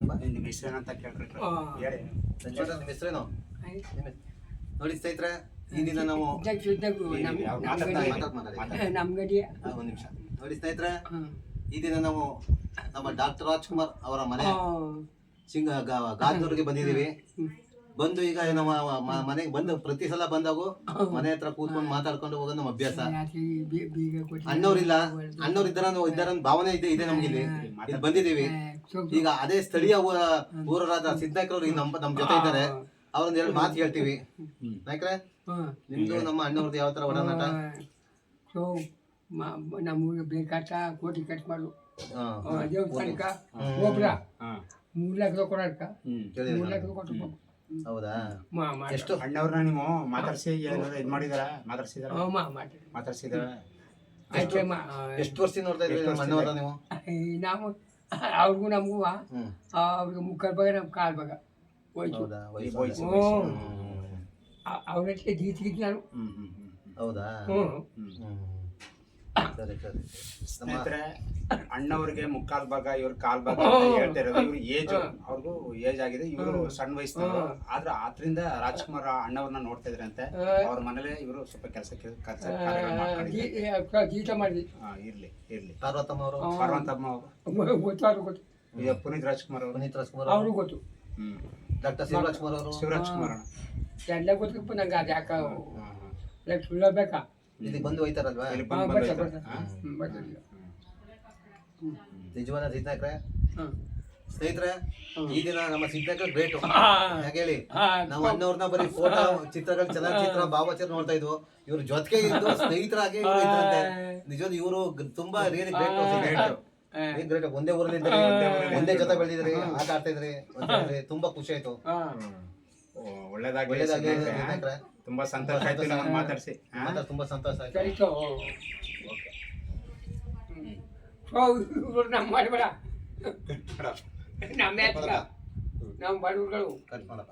ನಿಮ್ಮ ಹೆಸರು ಅಂತ ಕೇಳ್ರಿ ಆ. ಹೇಳಿ ಸಂಜೀವ ನಿಮ್ಮ ಹೆಸರೇನು? ನೋಡಿ ಸ್ನೇಹಿತರೆ ಈ ದಿನ ನಾವು ಒಂದ್ ನಿಮಿಷ ನೋಡಿ ಸ್ನೇಹಿತರೆ. ಈ ದಿನ ನಾವು ನಮ್ಮ ಡಾಕ್ಟರ್ ರಾಜ್ಕುಮಾರ್ ಅವರ ಮನೆ ಸಿಂಗ ಗಾ- ಗಾಜನೂರಿಗೆ ಬಂದಿದ್ದೀವಿ. ಬಂದು ಈಗ ನಮ್ಮ ಮ- ಮನೆಗೆ ಬಂದು ಪ್ರತಿ ಸಲ ಬಂದಾಗ ಮನೆ ಹತ್ರ ಕೂತ್ಕೊಂಡು ಮಾತಾಡ್ಕೊಂಡು ಹೋಗೋದು ನಮ್ಮ ಅಭ್ಯಾಸ. ರಾತ್ರಿ ಬೀ- ಬೀಗ ಕೊಟ್ಟು- ಅಣ್ಣವ್ರಿಲ್ಲ. ಅಣ್ಣವ್ರು ಇದ್ದಾರ ಇದ್ದಾರ ಭಾವನೆ ಇದೆ ಇದೆ ನಮ್ಗೆ ಇಲ್ಲಿ. ಇಲ್ಲಿ ಬಂದಿದ್ದೀವಿ. ಈಗ ಅದೇ ಸ್ಥಳೀಯ ಊರ- ಊರರಾದ ಸಿದ್ದಾಯ್ಕರವ್ರು ನಮ್ಮ ನಮ್ ಜೊತೆ ಇದ್ದಾರೆ. ಅವ್ರೊಂದ್ ಎರಡು ಮಾತು ಹೇಳ್ತೀವಿ. ನಾಯ್ಕ್ರೆ. ನಿಮ್ದು ನಮ್ಮ ಅಣ್ಣವ್ರದ್ದು ಯಾವ ತರ ಒಡನಾಟ? ನಮಗೆ ಸೊ ಬೇಕಾಟ ಕೋಟಿ ಕಟ್ ಮಾಡು ಹಾ. ದೇವಸ್ಥಾನಕ್ಕ ಮೂರ್ ಲಕ್ಷ ಕೊಡಕ್ಕ ಕೇಳಿದ್ರಾ? ಮೂರ್ ಲಕ್ಷ ಕೊಟ್ಟು ಹೌದಾ? ಎಷ್ಟು? ಅಣ್ಣವ್ರನ್ನ ನೀವು ಮಾತಾಡ್ಸಿ ಏನಾದ್ರು ಇದು ಮಾಡಿದಾರ? ಮಾತಾಡ್ಸಿದಾರ? ಹ್ಞೂ ಮಾ ಮಾಡಿ ಮಾತಾಡ್ಸಿದಾರ? ಎಷ್ಟು ವರ್ಷದಿಂದ ನೋಡ್ತಾ ಇದ್ರಿ ನಮ್ಮ ಅಣ್ಣವ್ರ ನೀವು? ನಾವು ಅವ್ರಿಗೂ ನಮಗೂ ಅವ್ರಿಗೆ ಮುಖದ ಭಾಗ ನಮ್ಮ ಕಾಲ್ ಭಾಗ. ಅವ್ರಷ್ಟೇ ಗೀತ್ ಗೀತ್ ನಾನು. ಹೌದಾ? ಹ್ಞೂ ಹ್ಮ್ ಸರಿ ಸರಿ ನಮ್ಮ ಸ್ನೇಹಿತರೆ ಅಣ್ಣವ್ರಿಗೆ ಮುಕ್ಕಾಲ್ ಭಾಗ ಇವ್ರ ಕಾಲ್ ಭಾಗ ಅಂತ ಹೇಳ್ತಾ ಇರೋದು. ಇವ್ರ ಏಜ್ ಅವ್ರಿಗೂ ಏಜ್ ಆಗಿದೆ. ಇವರು ಸಣ್ಣ ವಯಸ್ಸಿನವರು. ಆದ್ರೆ ಆದ್ರಿಂದ ರಾಜ್ಕುಮಾರ್ ಅಣ್ಣವ್ರನ್ನ ನೋಡ್ತಾ ಇದ್ರಂತೆ ಅವ್ರ ಮನೇಲೆ ಇವರು ಸ್ವಲ್ಪ ಕೆಲಸಕ್ಕೆ ಗೀತ ಮಾಡಿದ್ವಿ. ಹಾ, ಇರ್ಲಿ ಇರ್ಲಿ. ಪಾರ್ವತಮ್ಮ ಅವರು ಪಾರ್ವಂತಮ್ಮ ಅವರು. ಗೊತ್ತಾದ್ರು ಗೊತ್ತು ಈಗ ಪುನೀತ್ ರಾಜ್ಕುಮಾರ್ ಅವರು. ಪುನೀತ್ ರಾಜ್ಕುಮಾರ್ ಅವರು. ಗೊತ್ತು. ಹ್ಮ್. ಡಾಕ್ಟರ್ ಶಿವರಾಜ್ ಕುಮಾರ್ ಅವರು ಶಿವರಾಜ್ ಕುಮಾರ್ ಎಲ್ಲ ಗೊತ್ತಪ್ಪ ನಂಗೆ ಅದು ಯಾಕೆ. ಸುಳ್ಳ ಬೇಕಾ ಇಲ್ಲಿಗೆ ಬಂದು ಹೋಯ್ತಾರಲ್ವಾ? ಇಲ್ಲಿ ಹಾ, ಬಂದ್ ಬರ್ತಾರೆ, ಬಂದೈತೆ. ಬರ್ತಾರೆ. ಹಾ? ಹ್ಮ್, ಬರ್ತಾರೆ. ನಿಜವಾದ ಸಿದ್ನಾಕ್ರೆ ಸ್ನೇಹಿತರೆ ಈ ದಿನ ನಮ್ಮ ಸಿದ್ನಾಕ್ರೆ ಗ್ರೇಟ್. ಯಾಕೆ ಹೇಳಿ? ನಾವು ಅನ್ನೋರ್ನ ಬರೀ ಫೋಟೋ ಚಿತ್ರಗಳು ಚಲನಚಿತ್ರ ಭಾವಚಿತ್ರ ನೋಡ್ತಾ ಇದ್ವು. ಇವ್ರ ಜೊತೆಗೆ ಇದ್ದು ಸ್ನೇಹಿತರಾಗಿ ಇವ್ರು ಇದ್ರಂತೆ. ನಿಜವಾದ ಇವರು ತುಂಬಾ ರಿಯಲಿ ಗ್ರೇಟ್. ಗ್ರೇಟ್ ಒಂದೇ ಊರಲ್ಲಿ ಒಂದೇ ಜೊತೆ ಬೆಳೆದಿದ್ರಿ ಆಟ ಆಡ್ತಾ ಇದ್ರಿ. ತುಂಬಾ ಖುಷಿ ಆಯ್ತು. ಸಿದ್ನಾಕ್ರೆ. ತುಂಬಾ ಸಂತೋಷ ಆಯ್ತು ನಾನು ಮಾತಾಡಿಸಿ? ತುಂಬಾ ಸಂತೋಷ ಆಯ್ತು. ನಮ್ಮ ಮಾಡಬೇಡ ನಮ್ಮ ನಮ್ಮ ಬಡವ್ರುಗಳು. ಕಟ್ ಮಾಡಪ್ಪ